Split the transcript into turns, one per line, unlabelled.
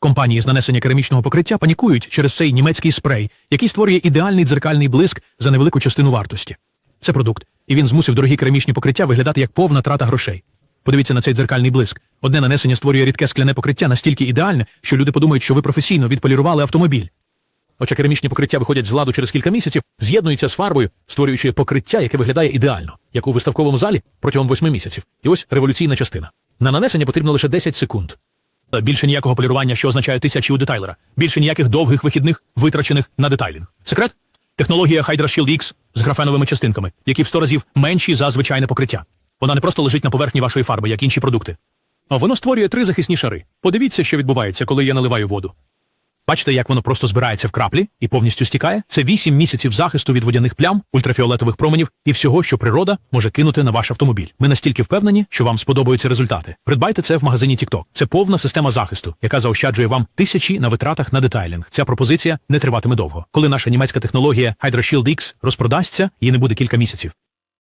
Компанії з нанесення керамічного покриття панікують через цей німецький спрей, який створює ідеальний дзеркальний блиск за невелику частину вартості. Це продукт, і він змусив дорогі керамічні покриття виглядати як повна трата грошей. Подивіться на цей дзеркальний блиск. Одне нанесення створює рідке скляне покриття настільки ідеальне, що люди подумають, що ви професійно відполірували автомобіль. Хоча керамічні покриття виходять з ладу через кілька місяців, з'єднуються з фарбою, створюючи покриття, яке виглядає ідеально, як у виставковому залі протягом восьми місяців. І ось революційна частина. На нанесення потрібно лише 10 секунд. Більше ніякого полірування, що означає тисячі у детайлера. Більше ніяких довгих вихідних, витрачених на детайлінг. Секрет? Технологія Hydra Shield X з графеновими частинками, які в 100 разів менші за звичайне покриття. Вона не просто лежить на поверхні вашої фарби, як інші продукти. А воно створює три захисні шари. Подивіться, що відбувається, коли я наливаю воду. Бачите, як воно просто збирається в краплі і повністю стікає? Це 8 місяців захисту від водяних плям, ультрафіолетових променів і всього, що природа може кинути на ваш автомобіль. Ми настільки впевнені, що вам сподобаються результати. Придбайте це в магазині TikTok. Це повна система захисту, яка заощаджує вам тисячі на витратах на детайлінг. Ця пропозиція не триватиме довго. Коли наша німецька технологія Hydra Shield X розпродасться, її не буде кілька місяців.